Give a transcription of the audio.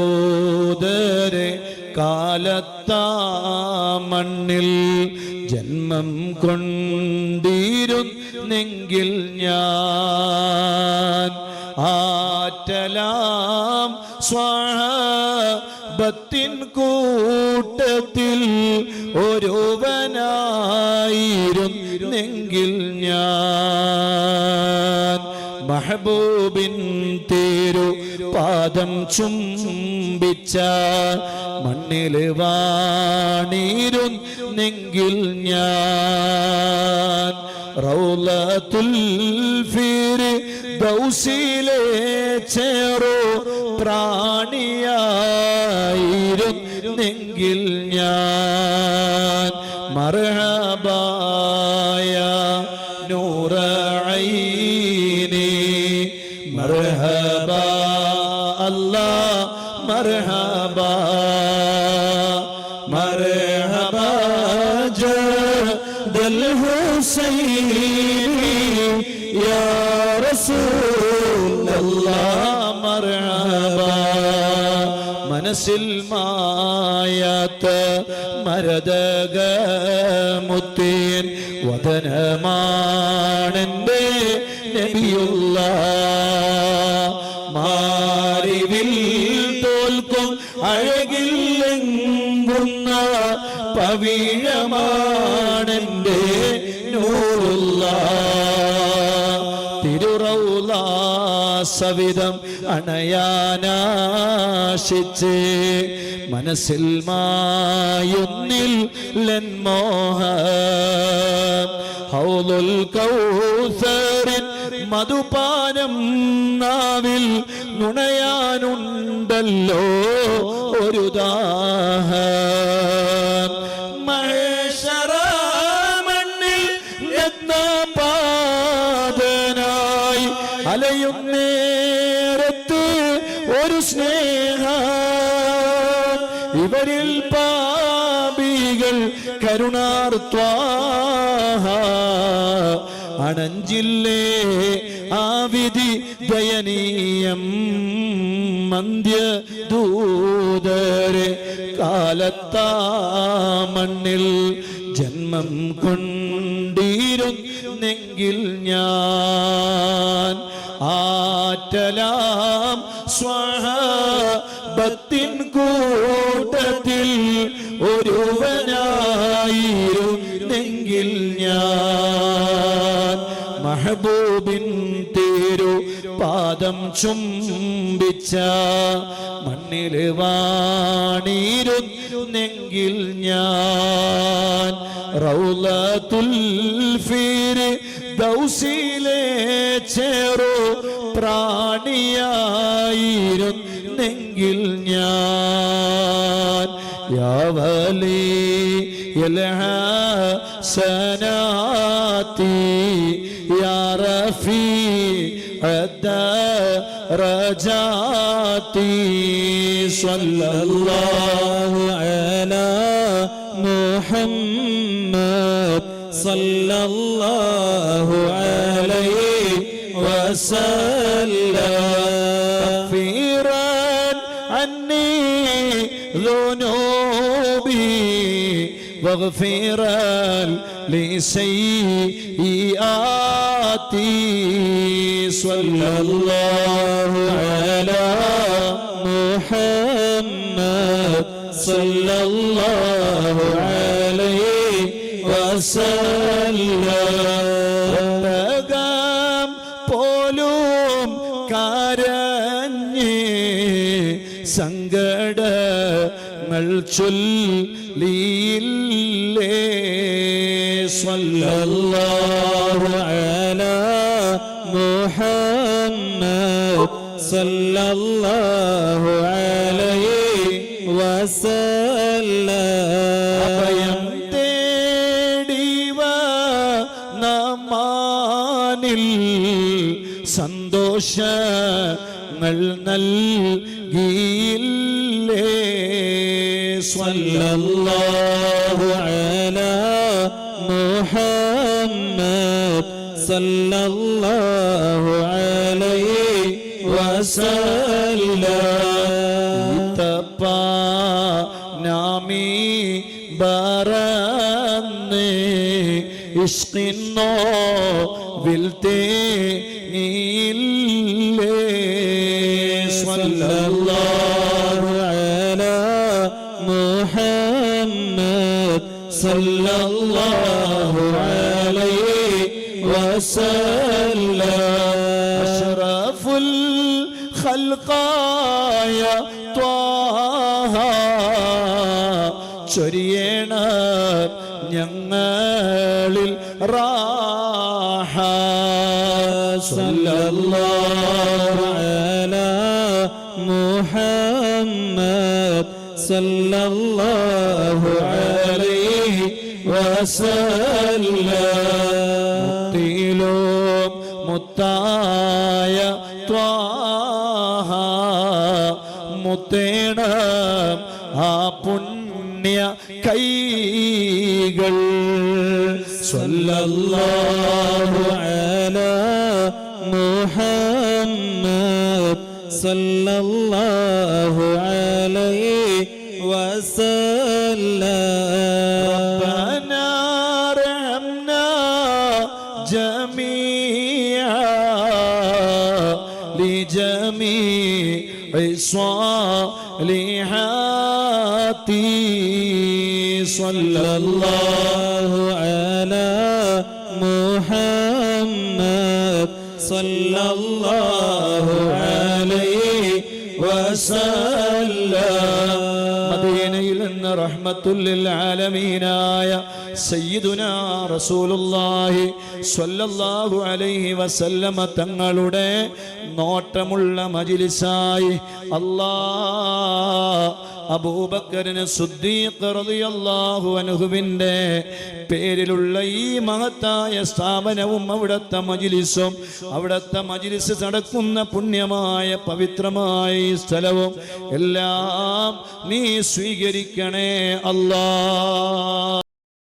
അന്ത്യദൂതരെ കാലത്താ മണ്ണിൽ ജന്മം കൊണ്ടിരുന്നെങ്കിൽ ഞാൻ ആറ്റലാം സ്വാഹത്തിൻ കൂട്ടത്തിൽ ഒരുവനായിരുന്നെങ്കിൽ ഞാൻ മഹബൂബിൻ തേരു പാദം ചുംബിച്ച മണ്ണിൽ വാണിരുന്നെങ്കിൽ ഞാൻ. റൗലത്തുൽ ഫിരി ദൗസിലെ ചേറോ പ്രാണിയായിരുന്നെങ്കിൽ ഞാൻ. മർഹബായ നൂറൈനി അല്ലാ മർഹബ മർഹബ ജദൽ ഹുസൈൻ യാ റസൂലല്ലാഹ് മർഹബ. മനസ്സിൽ മായാത്ത മരതക മുത്തീൻ വതനമാണെന്റെ നബിയുള്ള. തോൽക്കും അഴകില്ലെങ്കുന്ന പവിഴമാണെന്റെ നൂറുള്ള തിരുറൗല സവിധം അണയാനാശിച്ച് മനസ്സിൽ മായുന്നിൽ ലൻമോഹ. ഹൗലുൽ കൗസറിൻ മധുപാനം നാവിൽ നുണയാനുണ്ടല്ലോ ഒരു ദാഹ. മണ്ണിൽ എന്ന അലയും നേരത്ത് ഒരു സ്നേഹ. ഇവരിൽ പാപികൾ കരുണാർത്വാഹ. അണഞ്ചില്ലേ ആ വിധി ദയനീയം മന്ത്യ ദൂതരെ കാലത്താ മണ്ണിൽ ജന്മം കൊണ്ടിരുന്നെങ്കിൽ ഞാൻ ആറ്റലാം ഭക്തിൻ കൂട്ടത്തിൽ ഒരുവനായിരുന്നെങ്കിൽ ഞാൻ. മഹബൂബിൻ പാദം ചുംബിച്ച മണ്ണിൽ വാണിരുന്നെങ്കിൽ ഞാൻ റൗലത്തുൽ ഫീര് ദൗസിലെ ചേറോ പ്രാണിയായിരുന്നെങ്കിൽ ഞാൻ. യാവലി സനാത്തി الدرجات صلى الله على محمد صلى الله عليه وسلم. كثيرا عني ذنوبي واغفرا لسيئاتي. صلى الله على محمد صلى الله عليه وسلم പുസ്തകം പോലും കരഞ്ഞ് സങ്കടങ്ങൾ ചൊല്ലിയില്ലേ الله على محمد صلى الله عليه وسلم അഭയം തേടിവ നമാനിൽ സന്തോഷങ്ങൾ നൽകിയില്ലേ صلى صلى الله عليه وسلم. تبا نامي براني عشق النو بلتي اللي صلى الله على محمد صلى الله عليه وسلم. أشرف الخلق يا طه. شرينا نعمل الراحة صلى الله على محمد صلى الله عليه وسلم മുത്തായ ത്വാഹ മുത്തേണ ആ പുണ്യ കൈകൾ. സല്ലല്ലാഹു അലാ മുഹമ്മദ് സല്ലല്ലാഹു لجميع صالحاتي صلى الله على محمد. صلى الله عليه وسلم. റഹ്മത്തുല്ലിൽ ആലമീനായ സയ്യിദുനാ റസൂലുള്ളാഹി സ്വല്ലല്ലാഹു അലൈഹി വസല്ലമ തങ്ങളുടെ നോട്ടമുള്ള മജിലിസായി. അല്ലാ അബൂബക്കറിന് അൻഹുവിന്റെ പേരിലുള്ള ഈ മഹത്തായ സ്ഥാപനവും അവിടുത്തെ മജിലിസും അവിടുത്തെ മജിലിസ് നടക്കുന്ന പുണ്യമായ പവിത്രമായ ഈ സ്ഥലവും എല്ലാം നീ സ്വീകരിക്കണേ അല്ലാ